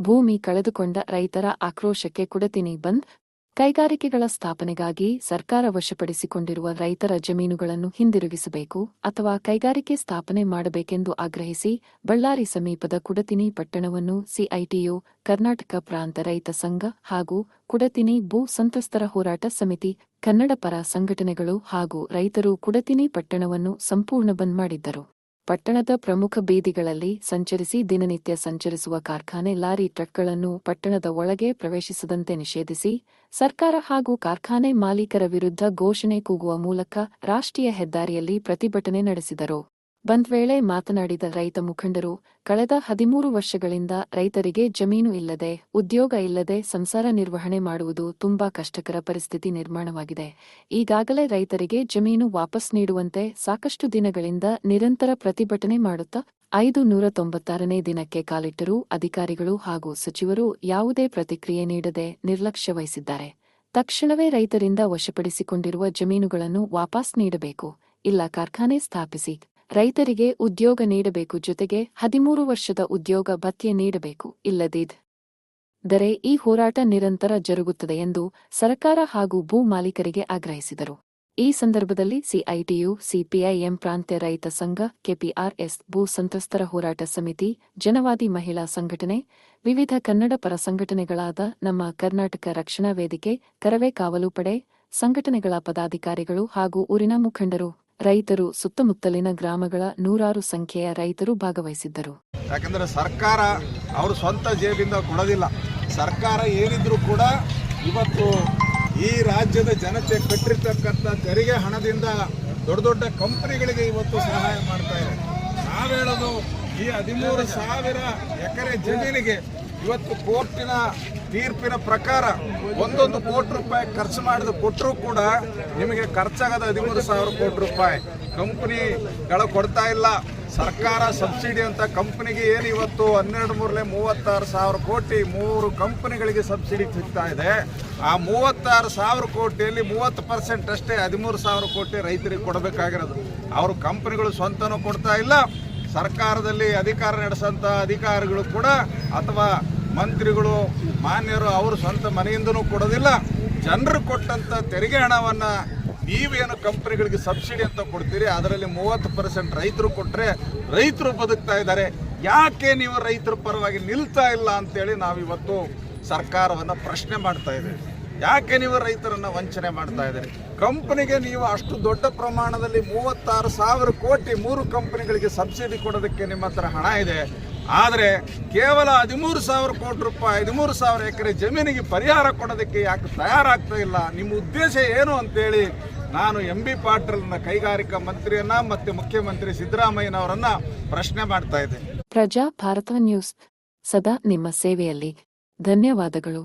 ಭೂಮಿ ಕಳೆದುಕೊಂಡ ರೈತರ ಆಕ್ರೋಶಕ್ಕೆ ಕುಡತಿನಿ ಬಂದ್ ಕೈಗಾರಿಕೆಗಳ ಸ್ಥಾಪನೆಗಾಗಿ ಸರ್ಕಾರ ವಶಪಡಿಸಿಕೊಂಡಿರುವ ರೈತರ ಜಮೀನುಗಳನ್ನು ಹಿಂದಿರುಗಿಸಬೇಕು ಅಥವಾ ಕೈಗಾರಿಕೆ ಸ್ಥಾಪನೆ ಮಾಡಬೇಕೆಂದು ಆಗ್ರಹಿಸಿ ಬಳ್ಳಾರಿ ಸಮೀಪದ ಕುಡತಿನಿ ಪಟ್ಟಣವನ್ನು ಸಿಐಟಿಯು ಕರ್ನಾಟಕ ಪ್ರಾಂತ ರೈತ ಸಂಘ ಹಾಗೂ ಕುಡತಿನಿ ಭೂ ಸಂತ್ರಸ್ತರ ಹೋರಾಟ ಸಮಿತಿ, ಕನ್ನಡ ಪರ ಸಂಘಟನೆಗಳು ಹಾಗೂ ರೈತರು ಕುಡತಿನಿ ಪಟ್ಟಣವನ್ನು ಸಂಪೂರ್ಣ ಬಂದ್ ಮಾಡಿದ್ದರು. ಪಟ್ಟಣದ ಪ್ರಮುಖ ಬೀದಿಗಳಲ್ಲಿ ಸಂಚರಿಸಿ ದಿನನಿತ್ಯ ಸಂಚರಿಸುವ ಕಾರ್ಖಾನೆ ಲಾರಿ ಟ್ರಕ್ಗಳನ್ನು ಪಟ್ಟಣದ ಒಳಗೆ ಪ್ರವೇಶಿಸದಂತೆ ನಿಷೇಧಿಸಿ, ಸರ್ಕಾರ ಹಾಗೂ ಕಾರ್ಖಾನೆ ಮಾಲೀಕರ ವಿರುದ್ಧ ಘೋಷಣೆ ಕೂಗುವ ಮೂಲಕ ರಾಷ್ಟ್ರೀಯ ಹೆದ್ದಾರಿಯಲ್ಲಿ ಪ್ರತಿಭಟನೆ ನಡೆಸಿದರು. ಬಂದ್ ವೇಳೆ ಮಾತನಾಡಿದ ರೈತ ಮುಖಂಡರು, ಕಳೆದ ಹದಿಮೂರು ವರ್ಷಗಳಿಂದ ರೈತರಿಗೆ ಜಮೀನು ಇಲ್ಲದೆ, ಉದ್ಯೋಗ ಇಲ್ಲದೆ ಸಂಸಾರ ನಿರ್ವಹಣೆ ಮಾಡುವುದು ತುಂಬಾ ಕಷ್ಟಕರ ಪರಿಸ್ಥಿತಿ ನಿರ್ಮಾಣವಾಗಿದೆ. ಈಗಾಗಲೇ ರೈತರಿಗೆ ಜಮೀನು ವಾಪಸ್ ನೀಡುವಂತೆ ಸಾಕಷ್ಟು ದಿನಗಳಿಂದ ನಿರಂತರ ಪ್ರತಿಭಟನೆ ಮಾಡುತ್ತಾ, ಐದು ನೂರ ತೊಂಬತ್ತಾರನೇ ದಿನಕ್ಕೆ ಕಾಲಿಟ್ಟರೂ ಅಧಿಕಾರಿಗಳು ಹಾಗೂ ಸಚಿವರು ಯಾವುದೇ ಪ್ರತಿಕ್ರಿಯೆ ನೀಡದೆ ನಿರ್ಲಕ್ಷ್ಯ ವಹಿಸಿದ್ದಾರೆ ತಕ್ಷಣವೇ ರೈತರಿಂದ ವಶಪಡಿಸಿಕೊಂಡಿರುವ ಜಮೀನುಗಳನ್ನು ವಾಪಸ್ ನೀಡಬೇಕು. ಇಲ್ಲ, ಕಾರ್ಖಾನೆ ಸ್ಥಾಪಿಸಿ. ರೈತರಿಗೆ ಉದ್ಯೋಗ ನೀಡಬೇಕು ಜೊತೆಗೆ ಹದಿಮೂರು ವರ್ಷದ ಉದ್ಯೋಗ ಭತ್ಯೆ ನೀಡಬೇಕು ಇಲ್ಲದಿದ್ ದರೆ ಈ ಹೋರಾಟ ನಿರಂತರ ಜರುಗುತ್ತದೆ ಎಂದು ಸರ್ಕಾರ ಹಾಗೂ ಭೂ ಮಾಲೀಕರಿಗೆ ಆಗ್ರಹಿಸಿದರು. ಈ ಸಂದರ್ಭದಲ್ಲಿ ಸಿಐಟಿಯು ಸಿಪಿಐಎಂ ಪ್ರಾಂತ್ಯ ರೈತ ಸಂಘ, ಕೆಪಿಆರ್ಎಸ್, ಭೂ ಸಂತ್ರಸ್ತರ ಹೋರಾಟ ಸಮಿತಿ, ಜನವಾದಿ ಮಹಿಳಾ ಸಂಘಟನೆ, ವಿವಿಧ ಕನ್ನಡ ಪರ ಸಂಘಟನೆಗಳಾದ ನಮ್ಮ ಕರ್ನಾಟಕ ರಕ್ಷಣಾ ವೇದಿಕೆ, ಕರವೇ ಕಾವಲು ಪಡೆ, ಸಂಘಟನೆಗಳ ಪದಾಧಿಕಾರಿಗಳು ಹಾಗೂ ಊರಿನ ಮುಖಂಡರು ರೈತರು ಸುತ್ತಮುತ್ತಲಿನ ಗ್ರಾಮಗಳ ನೂರಾರು ಸಂಖ್ಯೆಯ ರೈತರು ಭಾಗವಹಿಸಿದ್ದರು. ಯಾಕಂದರೆ ಸರ್ಕಾರ ಅವರು ಸ್ವಂತ ಜೇಬಿಂದ ಕೊಡೋದಿಲ್ಲ. ಸರ್ಕಾರ ಏನಿದ್ರು ಕೂಡ ಇವತ್ತು ಈ ರಾಜ್ಯದ ಜನತೆ ಕಟ್ಟಿರ್ತಕ್ಕಂಥ ತೆರಿಗೆ ಹಣದಿಂದ ದೊಡ್ಡ ದೊಡ್ಡ ಕಂಪನಿಗಳಿಗೆ ಇವತ್ತು ಸಹಾಯ ಮಾಡ್ತಾ ಇದೆ. ನಾವು ಹೇಳೋದು ಈ ಹದಿಮೂರು ಸಾವಿರ ಎಕರೆ ಜಮೀನಿಗೆ ಇವತ್ತು ಕೋರ್ಟಿನ ತೀರ್ಪಿನ ಪ್ರಕಾರ ಒಂದೊಂದು ಕೋಟಿ ರೂಪಾಯಿ ಖರ್ಚು ಮಾಡಿದ ಕೊಟ್ಟರು ಕೂಡ ನಿಮಗೆ ಖರ್ಚಾಗದ ಹದಿಮೂರು ಸಾವಿರ ಕೋಟಿ ರೂಪಾಯಿ. ಕಂಪ್ನಿಗಳು ಕೊಡ್ತಾ ಇಲ್ಲ. ಸರ್ಕಾರ ಸಬ್ಸಿಡಿ ಅಂತ ಕಂಪ್ನಿಗೆ ಏನು ಇವತ್ತು ಹನ್ನೆರಡು ಮೂರಲೆ ಮೂವತ್ತಾರು ಸಾವಿರ ಕೋಟಿ ಮೂರು ಕಂಪ್ನಿಗಳಿಗೆ ಸಬ್ಸಿಡಿ ಸಿಗ್ತಾ ಇದೆ. ಆ ಮೂವತ್ತಾರು ಸಾವಿರ ಕೋಟಿಯಲ್ಲಿ ಮೂವತ್ತು ಪರ್ಸೆಂಟ್ ಅಷ್ಟೇ ಹದಿಮೂರು ಸಾವಿರ ಕೋಟಿ ರೈತರಿಗೆ ಕೊಡಬೇಕಾಗಿರೋದು. ಅವರು ಕಂಪ್ನಿಗಳು ಸ್ವಂತನೂ ಕೊಡ್ತಾ ಇಲ್ಲ. ಸರ್ಕಾರದಲ್ಲಿ ಅಧಿಕಾರ ನಡೆಸೋಂಥ ಅಧಿಕಾರಿಗಳು ಕೂಡ ಅಥವಾ ಮಂತ್ರಿಗಳು, ಮಾನ್ಯರು ಅವರು ಸ್ವಂತ ಮನೆಯಿಂದನೂ ಕೊಡೋದಿಲ್ಲ. ಜನರು ಕೊಟ್ಟಂಥ ತೆರಿಗೆ ಹಣವನ್ನು ನೀವೇನು ಕಂಪ್ನಿಗಳಿಗೆ ಸಬ್ಸಿಡಿ ಅಂತ ಕೊಡ್ತೀರಿ, ಅದರಲ್ಲಿ ಮೂವತ್ತು ಪರ್ಸೆಂಟ್ ರೈತರು ಕೊಟ್ಟರೆ ರೈತರು ಬದುಕ್ತಾ ಇದ್ದಾರೆ. ಯಾಕೆ ನೀವು ರೈತರ ಪರವಾಗಿ ನಿಲ್ತಾ ಇಲ್ಲ ಅಂತೇಳಿ ನಾವಿವತ್ತು ಸರ್ಕಾರವನ್ನು ಪ್ರಶ್ನೆ ಮಾಡ್ತಾ ಇದ್ದೇವೆ. ಯಾಕೆ ನೀವು ರೈತರನ್ನ ವಂಚನೆ ಮಾಡ್ತಾ ಇದ್ದೀರಿ? ಕಂಪನಿಗೆ ನೀವು ಅಷ್ಟು ದೊಡ್ಡ ಪ್ರಮಾಣದಲ್ಲಿ ಮೂವತ್ತಾರು ಸಾವಿರ ಕೋಟಿ ಮೂರು ಕಂಪನಿಗಳಿಗೆ ಸಬ್ಸಿಡಿ ಕೊಡೋದಕ್ಕೆ ನಿಮ್ಮ ಹತ್ರ ಹಣ ಇದೆ. ಆದರೆ ಕೇವಲ ಹದಿಮೂರು ಸಾವಿರ ಕೋಟಿ ರೂಪಾಯಿ, ಹದಿಮೂರು ಸಾವಿರ ಎಕರೆ ಜಮೀನಿಗೆ ಪರಿಹಾರ ಕೊಡೋದಕ್ಕೆ ಯಾಕೆ ತಯಾರಾಗ್ತಾ ಇಲ್ಲ? ನಿಮ್ಮ ಉದ್ದೇಶ ಏನು ಅಂತೇಳಿ ನಾನು ಎಂ ಬಿ ಪಾಟೀಲ್ನ ಕೈಗಾರಿಕಾ ಮಂತ್ರಿಯನ್ನ ಮತ್ತು ಮುಖ್ಯಮಂತ್ರಿ ಸಿದ್ದರಾಮಯ್ಯನವರನ್ನ ಪ್ರಶ್ನೆ ಮಾಡ್ತಾ ಇದ್ದೆ ಪ್ರಜಾ ಭಾರತ ನ್ಯೂಸ್. ಸದಾ ನಿಮ್ಮ ಸೇವೆಯಲ್ಲಿ. ಧನ್ಯವಾದಗಳು.